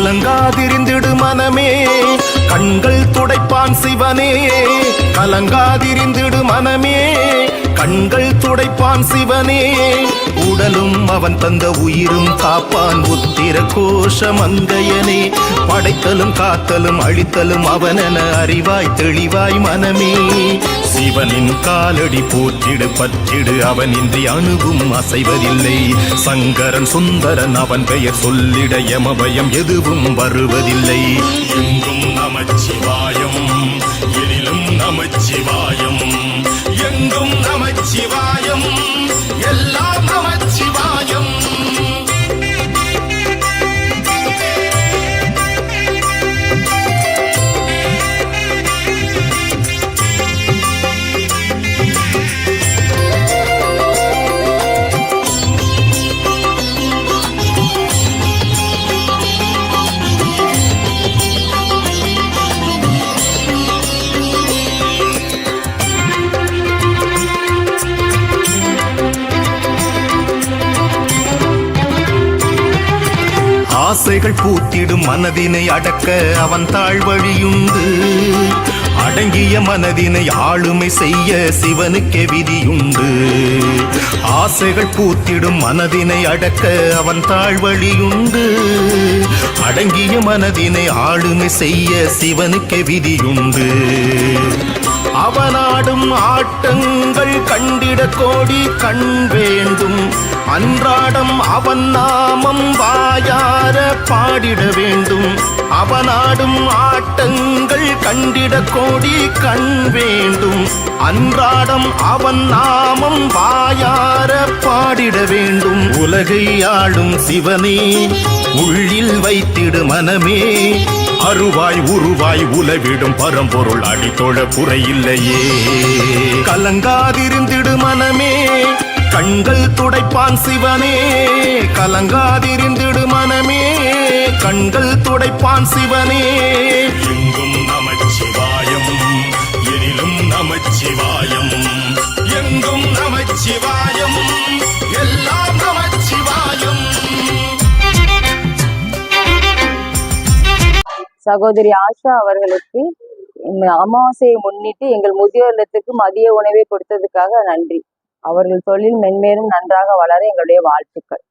கலங்காதிருந்திடு மனமே. கண்கள் துடைப்பான் சிவனே. கலங்காதிருந்திடு மனமே. கண்கள் துடைப்பான் சிவனே. உடலும் அவன் தந்த உயிரும் காப்பான் உத்திர கோஷ மங்கையனே. படைத்தலும் காத்தலும் அழித்தலும் அவனென அறிவாய் தெளிவாய் மனமே. சிவனின் காலடி போற்றிடு பற்றிடு அவன் இன்றி அணுகும் அசைவதில்லை. சங்கரன் சுந்தரன் அவன் பெயர் சொல்லிட எமபயம் எதுவும் வருவதில்லை. ஆசைகள் பூத்திடும் மனதினை அடக்க அவன் தாழ்வழியுண்டு. அடங்கிய மனதினை ஆளுமை செய்ய சிவனுக்கே விதியுண்டு. ஆசைகள் பூத்திடும் மனதினை அடக்க அவன் தாழ்வழியுண்டு. அடங்கிய மனதினை ஆளுமை செய்ய சிவனுக்கே விதியுண்டு. அவனாடும் ஆட்டங்கள் கண்டிட கோடி கண் வேண்டும் அன்றாடம் அவன் நாமம் வாயார பாடிட வேண்டும். அவனாடும் ஆட்டங்கள் கண்டிட கோடி கண் வேண்டும். அன்றாடம் அவன் நாமம் வாயார பாடிட வேண்டும். உலகை ஆளும் சிவனே உள்ளில் வைத்திடு மனமே. அருவாய் உருவாய் உலவிடும் பரம்பொருள் அடித்தொழ குறையில்லையே. கலங்காதிருந்திடு மனமே கண்கள் துடைப்பான் சிவனே கலங்காதிருந்திடு மனமே. கண்கள் துடைப்பான் சிவனே. எங்கும் நமச்சிவாயம் எனிலும் நமச்சிவாயம். எங்கும் நமச்சிவாயம் எல்லாம் நமச்சிவாயம். சகோதரி ஆஷா அவர்களுக்கு அமாவாசையை முன்னிட்டு எங்கள் முதியோர் இல்லத்துக்கு மதிய உணவை கொடுத்ததுக்காக நன்றி. அவர்கள் தொழில் மென்மேலும் நன்றாக வளர எங்களுடைய வாழ்த்துக்கள்.